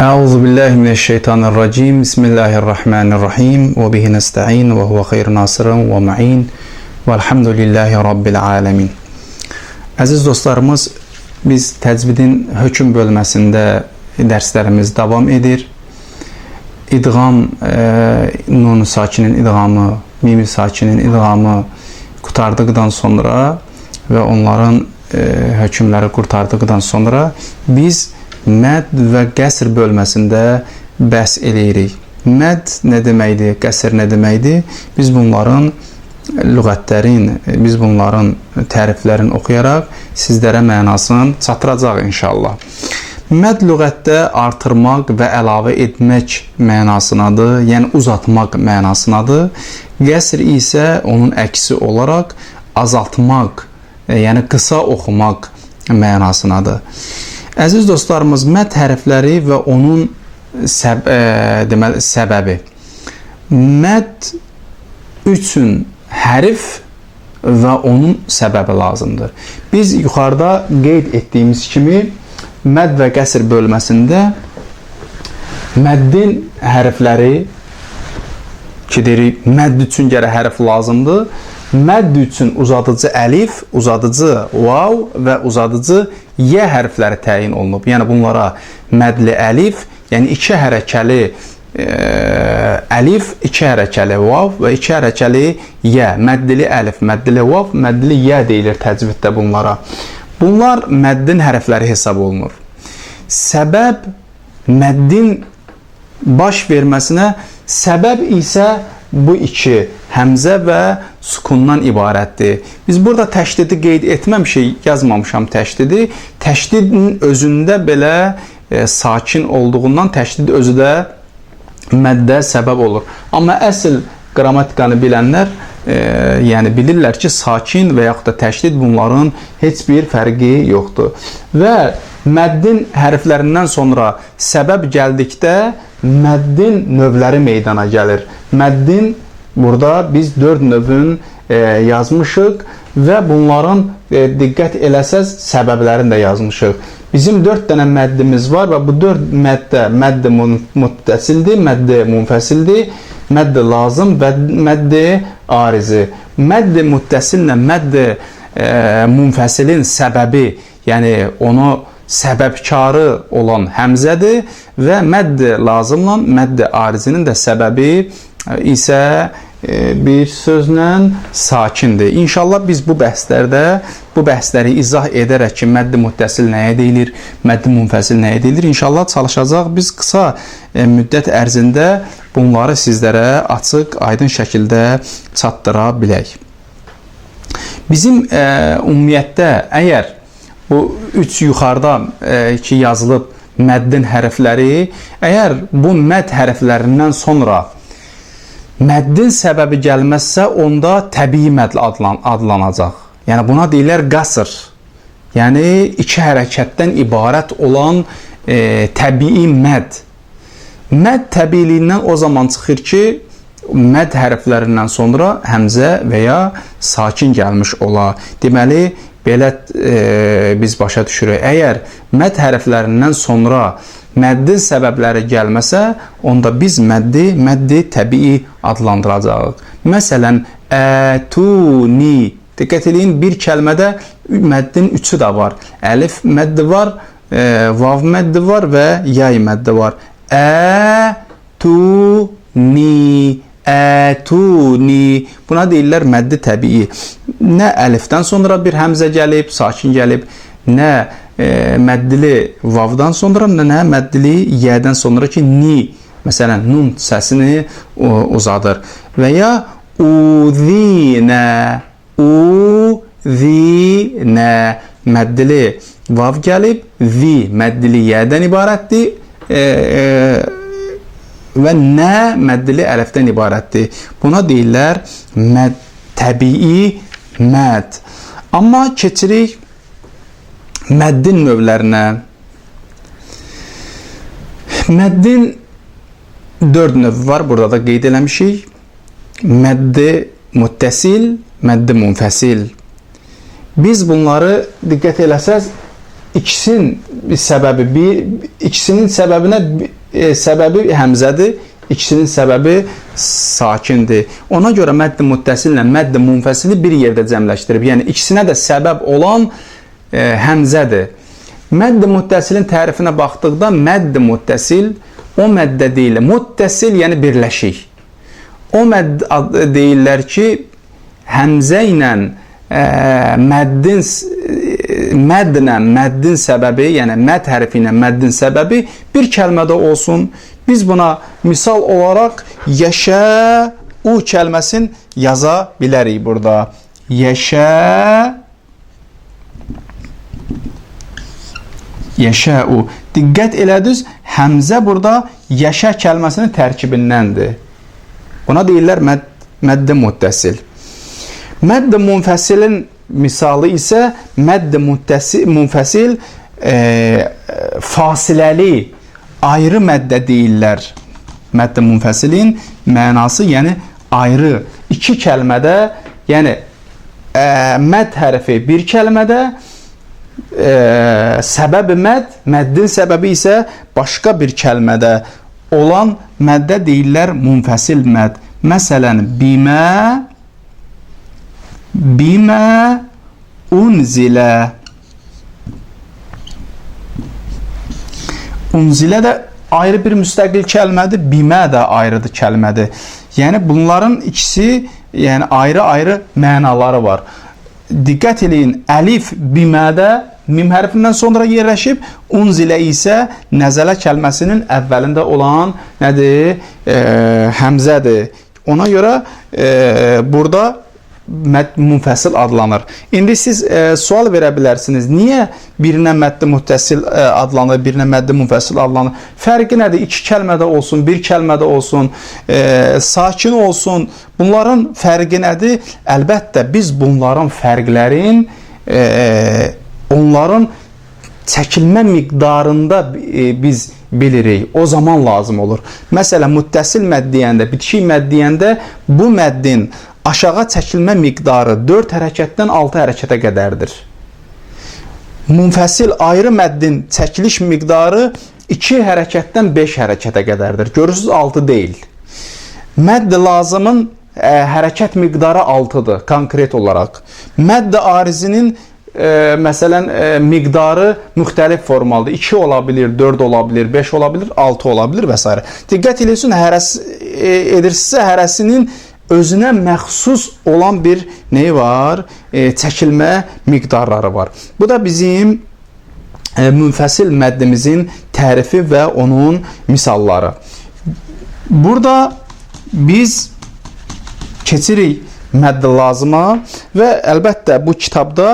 Euzu billahi mineşşeytanirracim. Bismillahirrahmanirrahim. Ve bihi nestaîn ve huve hayr nasirun ve mu'in. Velhamdülillahi rabbil alamin. Əziz dostlarımız, biz təcvidin hökm bölməsində dərslərimiz davam edir. İdğam, e, nun sakinin idğamı, mim sakinin idğamı qurtardıqdan sonra və onların e, hökmləri qurtardıqdan sonra biz məd və qəsr bölməsində bəhs eləyirik. Məd nə deməkdir, qəsr nə deməkdir? Biz bunların lüğətlərin, biz bunların təriflərini oxuyaraq sizlərə mənasını çatdıracaq inşallah. Məd lüğətdə artırmaq və əlavə etmək mənasınadır, yəni uzatmaq mənasınadır. Qəsr isə onun əksi olaraq azaltmaq, yəni qısa oxumaq mənasınadır. Əziz dostlarımız, məd hərfləri və onun səb ə, deməli səbəbi. Məd üçün hərf və onun səbəbi lazımdır. Biz yuxarıda qeyd etdiyimiz kimi məd və qəsr bölməsində məddin hərfləri ki deyirik, mədd üçün gərək hərf lazımdır. Mədd üçün uzadıcı əlif, uzadıcı vav və uzadıcı yə hərfləri təyin olunub. Yəni bunlara mədli əlif, yəni iki hərəkəli e, əlif, iki hərəkəli vav və iki hərəkəli yə, məddli əlif, məddli vav, məddli yə deyilir təcviddə bunlara. Bunlar məddin hərfləri hesab olunur. Səbəb məddin baş verməsinə səbəb isə bu iki həmzə və sukundan ibarətdir. Biz burada təşdidi qeyd etməmişik, yazmamışam təşdidi. Təşdidin özündə belə e, sakin olduğundan təşdid özü də məddə səbəb olur. Amma əsl qrammatikanı bilənlər e, yəni bilirlər ki, sakin və yaxud da təşdid bunların heç bir fərqi yoxdur. Və məddin hərflərindən sonra səbəb gəldikdə məddin növləri meydana gəlir. Məddin burada biz 4 növün e, yazmışıq və bunların e, diqqət eləsəz səbəblərini də yazmışıq. Bizim 4 dənə məddimiz var və bu 4 məddə məddə muttasildir, məddə munfəsildir, məddə lazım və məddə arizi. Məddə muttasillə məddə e, munfəsilin səbəbi, yəni onu səbəbkarı olan həmzədir və mədd lazımla mədd arizinin də səbəbi isə bir sözlə sakindir. İnşallah biz bu bəhslərdə bu bəhsləri izah edərək ki, məddi muttasil nəyə deyilir, məddi munfəsil nəyə deyilir, inşallah çalışacaq. Biz qısa müddət ərzində bunları sizlərə açıq, aydın şəkildə çatdıra bilək. Bizim ə, ümumiyyətdə əgər bu üç yuxarıda e, ki yazılıb məddin hərfləri, əgər bu mədd hərflərindən sonra məddin səbəbi gəlməzsə, onda təbii mədd adlan adlanacaq. Yəni buna deyirlər qasr. Yəni iki hərəkətdən ibarət olan e, təbii mədd. Mədd təbiiliyindən o zaman çıxır ki, mədd hərflərindən sonra həmzə və ya sakin gəlmiş ola. Deməli, belə e, biz başa düşürük. Əgər məd hərflərindən sonra məddin səbəbləri gəlməsə, onda biz məddi məddi təbii adlandıracağıq. Məsələn, ətuni Diqqət edin, bir kəlmədə məddin üçü də var. Əlif məddi var, e, vav məddi var və yay məddi var. Ə, tu, ni, ətuni. Buna deyirlər məddi təbii. Nə əlifdən sonra bir həmzə gəlib, sakin gəlib, nə e, məddili vavdan sonra, nə, nə məddili yədən sonra ki, ni, məsələn, nun səsini o, uzadır. Və ya uzinə, uzinə, məddili vav gəlib, zi məddili yədən ibarətdir. E, e, və nə məddli əlifdən ibarətdir. Buna deyirlər məd, təbii məd. Amma keçirik məddin növlərinə. Məddin 4 növ var, burada da qeyd eləmişik. Məddi muttəsil, məddi munfəsil. Biz bunları diqqət eləsəz ikisinin səbəbi bir ikisinin səbəbinə e, səbəbi həmzədir, ikisinin səbəbi sakindir. Ona görə mədd muttasillə mədd munfəsili bir yerdə cəmləşdirib. Yəni ikisinə də səbəb olan e, həmzədir. Mədd muttasilin tərifinə baxdıqda mədd muttasil o məddə deyil. Muttasil yəni birləşik. O mədd deyirlər ki, həmzə ilə ə, məddin məddlə məddin səbəbi, yəni məd hərfi ilə məddin səbəbi bir kəlmədə olsun. Biz buna misal olaraq yaşa u kəlməsini yaza bilərik burada. Yaşa Yaşəu. Diqqət elədiniz, həmzə burada yaşa kəlməsinin tərkibindəndir. Buna deyirlər məd mədd muttasil. Mədd munfəsilin misalı isə mədd munfəsil e, fasiləli ayrı məddə deyirlər. Mədd munfəsilin mənası yəni ayrı iki kəlmədə, yəni e, məd hərfi bir kəlmədə e, səbəb məd, məddin səbəbi isə başqa bir kəlmədə olan məddə deyirlər munfəsil məd. Məsələn, bimə bimə unzilə Unzilə də ayrı bir müstəqil kəlmədir, bimə də ayrıdır kəlmədir. Yəni bunların ikisi, yəni ayrı-ayrı mənaları var. Diqqət eləyin, əlif bimədə mim hərfindən sonra yerləşib, unzilə isə nəzələ kəlməsinin əvvəlində olan nədir? E, həmzədir. Ona görə e, burada mədd munfəsil adlanır. İndi siz e, sual verə bilərsiniz. Niyə birinə mədd muttasil e, adlanır, birinə mədd munfəsil adlanır? Fərqi nədir? İki kəlmədə olsun, bir kəlmədə olsun, e, sakin olsun. Bunların fərqi nədir? Əlbəttə biz bunların fərqlərin e, onların çəkilmə miqdarında e, biz bilirik. O zaman lazım olur. Məsələn, muttasil mədd deyəndə, bitişik mədd deyəndə bu məddin aşağı çəkilmə miqdarı 4 hərəkətdən 6 hərəkətə qədərdir. Munfəsil ayrı məddin çəkiliş miqdarı 2 hərəkətdən 5 hərəkətə qədərdir. Görürsüz 6 deyil. Mədd lazımın ə, hərəkət miqdarı 6-dır konkret olaraq. Mədd arizinin ə, məsələn ə, miqdarı müxtəlif formalıdır. 2 ola bilər, 4 ola bilər, 5 ola bilər, 6 ola bilər və s. Diqqət eləyin, hərəs e, edirsinizsə hərəsinin özünə məxsus olan bir neyi var? E, çəkilmə miqdarları var. Bu da bizim e, münfəsil məddimizin tərifi və onun misalları. Burada biz keçirik mədd lazıma və əlbəttə bu kitabda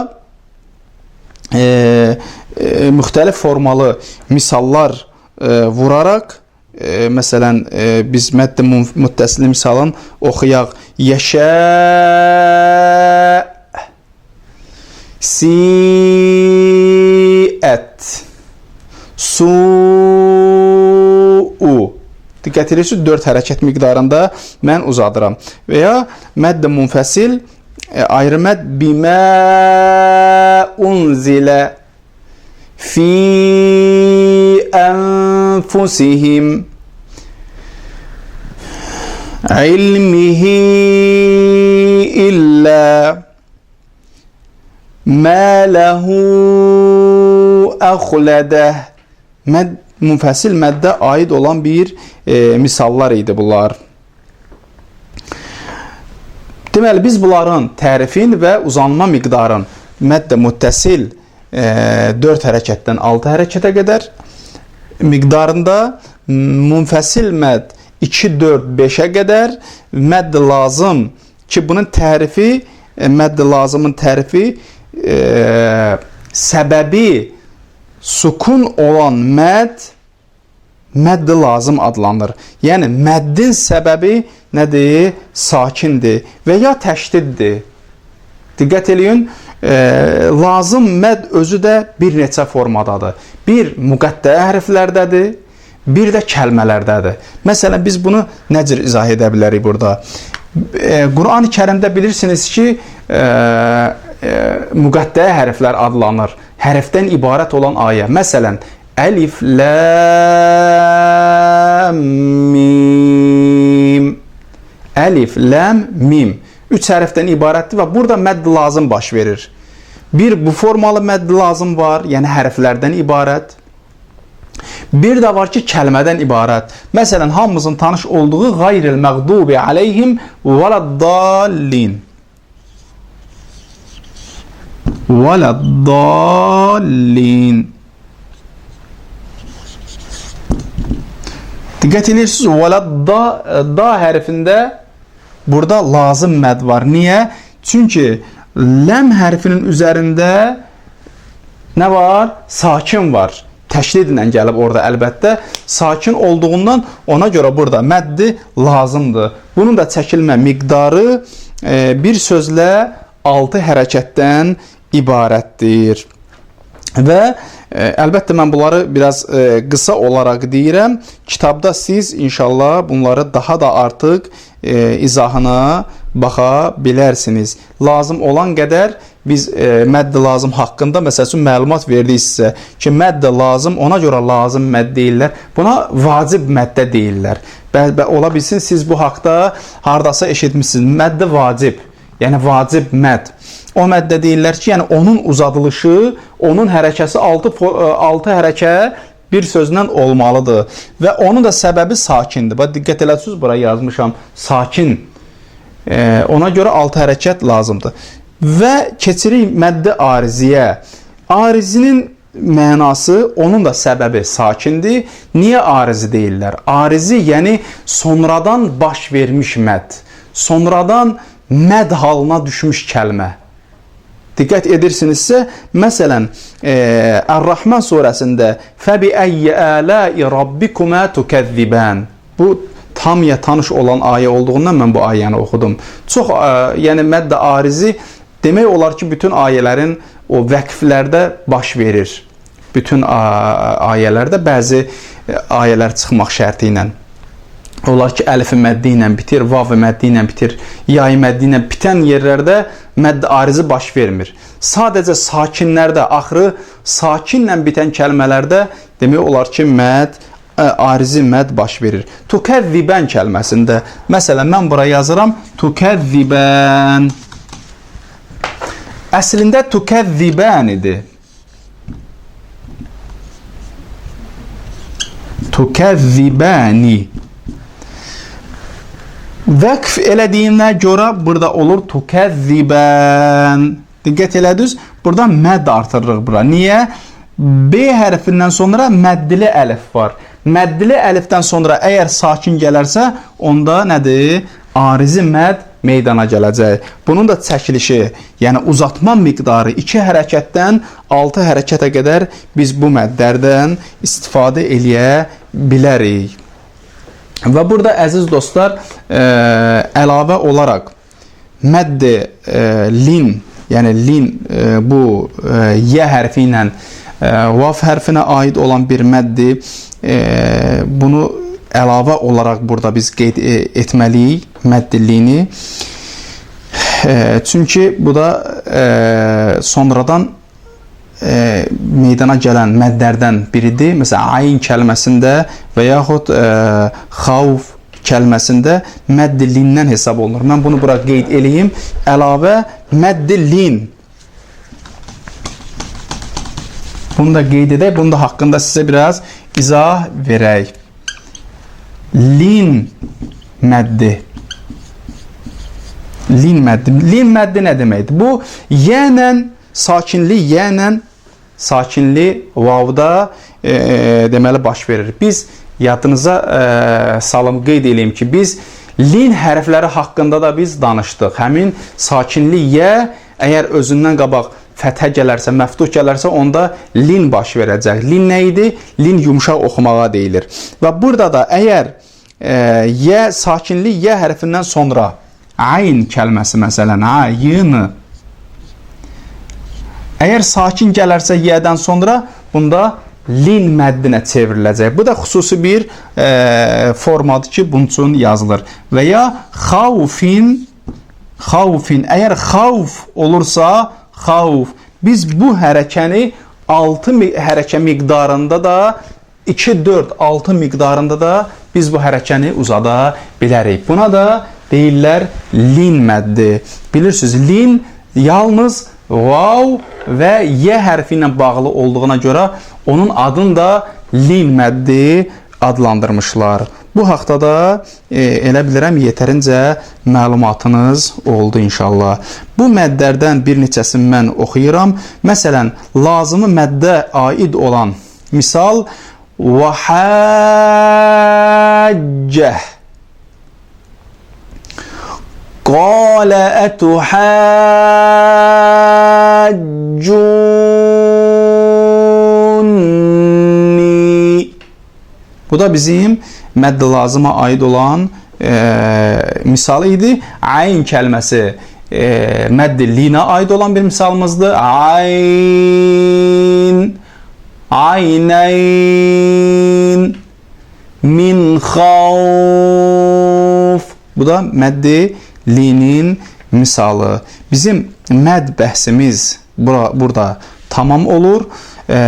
e, e, müxtəlif formalı misallar e, vuraraq e, məsələn e, biz mədd muttasil misalın oxuyaq. Yaşa siət su Diqqət edirsiniz 4 hərəkət miqdarında mən uzadıram. Və ya mədd munfəsil e, ayrı mədd bimə unzilə fi أنفسهم علمه إلا ما له أخلده Məd, müfəssil məddə aid olan bir e, misallar idi bunlar. Deməli biz bunların tərifin və uzanma miqdarın məddə muttasil e, 4 hərəkətdən 6 hərəkətə qədər miqdarında munfəsil məd 2 4 5-ə qədər mədd lazım ki, bunun tərifi e, mədd lazımın tərifi e, səbəbi sukun olan məd mədd lazım adlanır. Yəni məddin səbəbi nədir? Sakindir və ya təşdiddir. Diqqət eləyin, e, lazım məd özü də bir neçə formadadır. Bir müqəttə hərflərdədir, bir də kəlmələrdədir. Məsələn, biz bunu necə izah edə bilərik burada? E, Qurani Kərimdə bilirsiniz ki, e, e, müqəttəyə hərflər adlanır. Hərfdən ibarət olan ayə. Məsələn, əlif, lam, mim. Əlif, lam, mim. Üç hərfdən ibarətdir və burada mədd lazım baş verir. Bir bu formalı mədd lazım var, yəni hərflərdən ibarət. Bir də var ki, kəlmədən ibarət. Məsələn, hamımızın tanış olduğu qayril məğdubi aleyhim vələddallin. Vələddallin. Diqqət edirsiniz, vələdda da hərfində burada lazım məd var. Niyə? Çünki ləm hərfinin üzərində nə var? Sakin var. Təşdidlə gəlib orada əlbəttə. Sakin olduğundan ona görə burada məddi lazımdır. Bunun da çəkilmə miqdarı e, bir sözlə 6 hərəkətdən ibarətdir. Və e, əlbəttə mən bunları biraz e, qısa olaraq deyirəm. Kitabda siz inşallah bunları daha da artıq e, izahına baxa bilərsiniz. Lazım olan qədər biz e, mədd lazım haqqında məsəl üçün məlumat verdik sizə ki, mədd lazım, ona görə lazım mədd deyirlər. Buna vacib məddə deyirlər. Bə, bə ola bilsin siz bu haqqda hardasa eşitmisiniz. Mədd vacib. Yəni vacib mədd. O məddə deyirlər ki, yəni onun uzadılışı, onun hərəkəsi 6 6 hərəkə bir sözlə olmalıdır və onun da səbəbi sakindir. Bax diqqət eləsiniz bura yazmışam. Sakin. E, ona görə 6 hərəkət lazımdır. Və keçirik məddə ariziyə. Arizinin mənası, onun da səbəbi sakindir. Niyə arizi deyirlər? Arizi yəni sonradan baş vermiş məd. Sonradan məd halına düşmüş kəlmə. Diqqət edirsinizsə, məsələn, e, Ər-Rahman surəsində "Fəbi ayyi ala'i rabbikuma tukəzziban" Bu tamya tanış olan ayə olduğundan mən bu ayəni oxudum. Çox, ə, yəni məddə arizi demək olar ki, bütün ayələrin o vəqflərdə baş verir. Bütün ayələrdə bəzi ayələr çıxmaq şərti ilə. Olar ki, əlif məddi ilə bitir, vav məddi ilə bitir, yay məddi ilə bitən yerlərdə mədd arizi baş vermir. Sadəcə sakinlərdə, axırı sakinlə bitən kəlmələrdə demək olar ki, mədd arizi məd baş verir. Tukəzzibən kəlməsində, məsələn, mən bura yazıram tukəzzibən. Əslində tukəzzibən idi. Tukəzzibəni. Vəqf elədiyinə görə burada olur tukəzzibən. Diqqət elədiniz? Burada məd artırırıq bura. Niyə? B hərfindən sonra məddli əlif var. Məddli əlifdən sonra əgər sakin gələrsə, onda nədir? Arizi məd meydana gələcək. Bunun da çəkilişi, yəni uzatma miqdarı 2 hərəkətdən 6 hərəkətə qədər biz bu məddlərdən istifadə eləyə bilərik. Və burada əziz dostlar, ə, əlavə olaraq mədd lin, yəni lin ə, bu ə, yə hərfi ilə vav hərfinə aid olan bir məddir. Bunu əlavə olaraq burada biz qeyd e, etməliyik məddilliyini. Çünki bu da sonradan meydana gələn məddlərdən biridir. Məsələn, ayn kəlməsində və yaxud xavf kəlməsində məddillindən hesab olunur. Mən bunu bura qeyd eləyim. Əlavə məddillin Bunu da qeyd edək. Bunun da haqqında sizə biraz izah verək. Lin məddi. Lin məddi. Lin məddi nə deməkdir? Bu yənə sakinli yənə sakinli vavda e, deməli baş verir. Biz yadınıza e, salım qeyd eləyim ki, biz lin hərfləri haqqında da biz danışdıq. Həmin sakinli yə əgər özündən qabaq fəthə gələrsə, məftuh gələrsə, onda lin baş verəcək. Lin nə idi? Lin yumşaq oxumağa deyilir. Və burada da əgər e, yə sakinli yə hərfindən sonra ayn kəlməsi məsələn, ayn Əgər sakin gələrsə yə-dən sonra bunda lin məddinə çevriləcək. Bu da xüsusi bir e, formadır ki, bunun üçün yazılır. Və ya xaufin xaufin əgər xauf olursa xavf. Biz bu hərəkəni 6 hərəkə miqdarında da 2 4 6 miqdarında da biz bu hərəkəni uzada bilərik. Buna da deyirlər lin məddi. Bilirsiniz, lin yalnız vav və y hərfi ilə bağlı olduğuna görə onun adını da lin məddi adlandırmışlar. Bu haqda da e, elə bilirəm yetərincə məlumatınız oldu inşallah. Bu məddlərdən bir neçəsini mən oxuyuram. Məsələn, lazımı məddə aid olan misal və haccəh قال أتحاجوني Bu da bizim mədd lazıma aid olan e, misal idi. Ayn kəlməsi e, mədd linə aid olan bir misalımızdır. Ayn aynayn min xavf Bu da məddi linin misalı. Bizim məd bəhsimiz bura, burada tamam olur. E,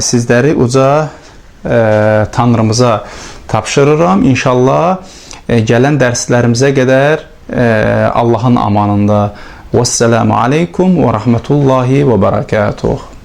sizləri uca e, Tanrımıza tapşırıram. İnşallah e, gələn dərslərimizə qədər e, Allahın amanında. Vəssalamu aleykum və rahmetullahi və bərəkatuhu.